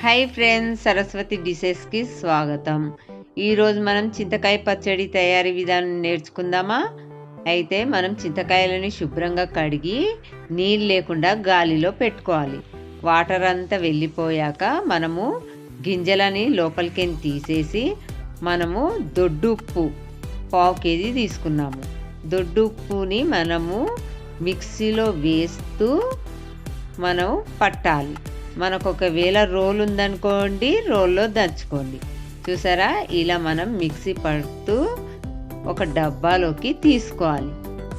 Hi friends Saraswati డిషెస్కి స్వాగతం. ఈరోజు మనం చింతకాయ పచ్చడి తయారీ విధానం నేర్చుకుందామా? అయితే మనం చింతకాయలని శుభ్రంగా కడిగి నీళ్ళు లేకుండా గాలిలో పెట్టుకోవాలి. వాటర్ అంతా వెళ్ళిపోయాక మనము గింజలని లోపలికి తీసేసి మనము దొడ్డు ఉప్పు పావు కేజీ తీసుకున్నాము. దొడ్డు ఉప్పుని మనము మిక్సీలో వేస్తూ మనం పట్టాలి. మనకు ఒకవేళ రోల్ ఉందనుకోండి రోల్లో దంచుకోండి. చూసారా? ఇలా మనం మిక్సీ పడుతూ ఒక డబ్బాలోకి తీసుకోవాలి.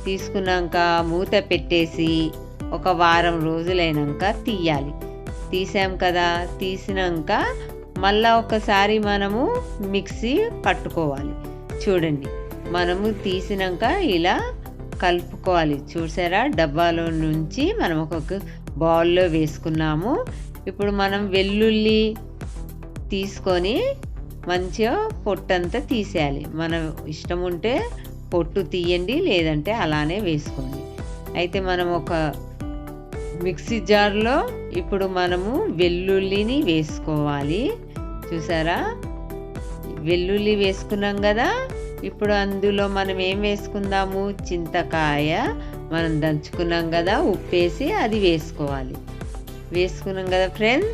తీసుకున్నాక మూత పెట్టేసి ఒక వారం రోజులైనాక తీయాలి. తీసాం కదా? తీసినాక మళ్ళా ఒకసారి మనము మిక్సీ పట్టుకోవాలి. చూడండి మనము తీసినాక ఇలా కలుపుకోవాలి. చూసారా? డబ్బాలో నుంచి మనం ఒక బౌల్లో వేసుకున్నాము. ఇప్పుడు మనం వెల్లుల్లి తీసుకొని మంచిగా పొట్టంతా తీసేయాలి. మనం ఇష్టం ఉంటే పొట్టు తీయండి లేదంటే అలానే వేసుకోండి. అయితే మనం ఒక మిక్సీ జార్లో ఇప్పుడు మనము వెల్లుల్లిని వేసుకోవాలి. చూసారా? వెల్లుల్లి వేసుకున్నాం కదా? ఇప్పుడు అందులో మనం ఏం వేసుకుందాము? చింతకాయ మనం దంచుకున్నాం కదా ఉప్పేసి అది వేసుకోవాలి. వేసుకున్నాం కదా ఫ్రెండ్స్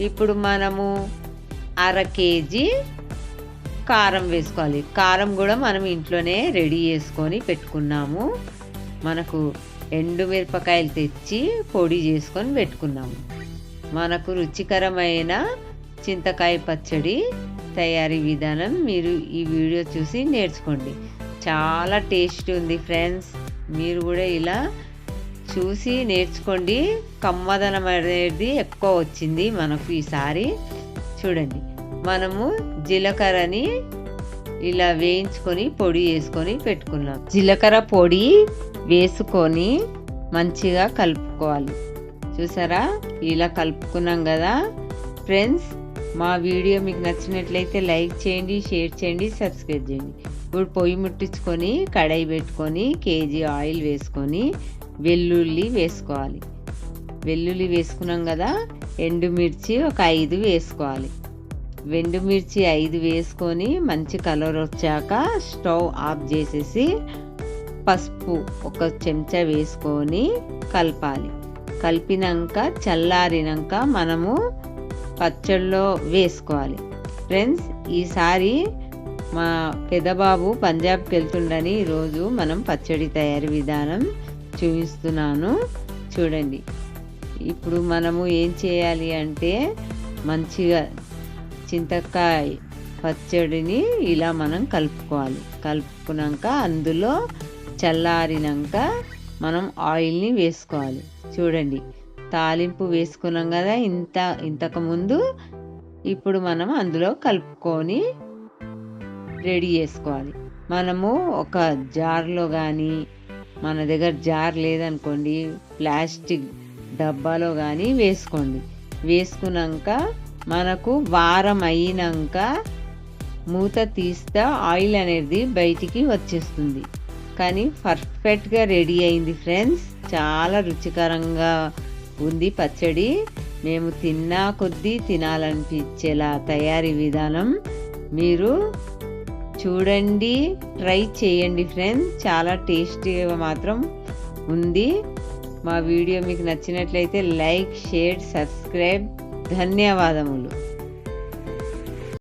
ఇప్పుడు మనము అర కేజీ కారం వేసుకోవాలి. కారం కూడా మనం ఇంట్లోనే రెడీ చేసుకొని పెట్టుకున్నాము. మనకు ఎండు మిరపకాయలు తెచ్చి పొడి చేసుకొని పెట్టుకున్నాము. మనకు రుచికరమైన చింతకాయ పచ్చడి తయారీ విధానం మీరు ఈ వీడియో చూసి నేర్చుకోండి. చాలా టేస్ట్ ఉంది ఫ్రెండ్స్ మీరు కూడా ఇలా చూసి నేర్చుకోండి. కమ్మదనం అనేది ఎక్కువ వచ్చింది మనకు ఈసారి. చూడండి మనము జీలకర్రని ఇలా వేయించుకొని పొడి వేసుకొని పెట్టుకున్నాం. జీలకర్ర పొడి వేసుకొని మంచిగా కలుపుకోవాలి. చూసారా? ఇలా కలుపుకున్నాం కదా. ఫ్రెండ్స్ మా వీడియో మీకు నచ్చినట్లయితే లైక్ చేయండి షేర్ చేయండి సబ్స్క్రైబ్ చేయండి. ఇప్పుడు పొయ్యి ముట్టించుకొని కడాయి పెట్టుకొని కేజీ ఆయిల్ వేసుకొని వెల్లుల్లి వేసుకోవాలి. వెల్లుల్లి వేసుకున్నాం కదా ఎండుమిర్చి ఒక ఐదు వేసుకోవాలి. ఎండుమిర్చి ఐదు వేసుకొని మంచి కలర్ వచ్చాక స్టవ్ ఆఫ్ చేసేసి పసుపు ఒక చెంచా వేసుకొని కలపాలి. కలిపినాక చల్లారినాక మనము పచ్చళ్ళలో వేసుకోవాలి. ఫ్రెండ్స్ ఈసారి మా పెదబాబు పంజాబ్కి వెళ్తుండని ఈరోజు మనం పచ్చడి తయారీ విధానం చూపిస్తున్నాను. చూడండి. ఇప్పుడు మనము ఏం చేయాలి అంటే మంచిగా చింతకాయ పచ్చడిని ఇలా మనం కలుపుకోవాలి. కలుపుకున్నాక అందులో చల్లారినాక మనం ఆయిల్ని వేసుకోవాలి. చూడండి. తాలింపు వేసుకున్నాం కదా ఇంత ఇంతకుముందు ఇప్పుడు మనం అందులో కలుపుకొని రెడీ చేసుకోవాలి. మనము ఒక జార్లో కానీ మన దగ్గర జార్ లేదనుకోండి ప్లాస్టిక్ డబ్బాలో కానీ వేసుకోండి. వేసుకున్నాక మనకు వారం అయినాక మూత తీస్తే ఆయిల్ అనేది బయటికి వచ్చేస్తుంది. కానీ పర్ఫెక్ట్గా రెడీ అయింది ఫ్రెండ్స్. చాలా రుచికరంగా ఉంది పచ్చడి. మేము తిన్నా కొద్దీ తినాలనిపించేలా తయారీ విధానం. మీరు చూడండి ట్రై చేయండి ఫ్రెండ్స్. చాలా టేస్టీగా మాత్రం ఉంది. మా వీడియో మీకు నచ్చినట్లయితే లైక్ షేర్ సబ్స్క్రైబ్. ధన్యవాదములు.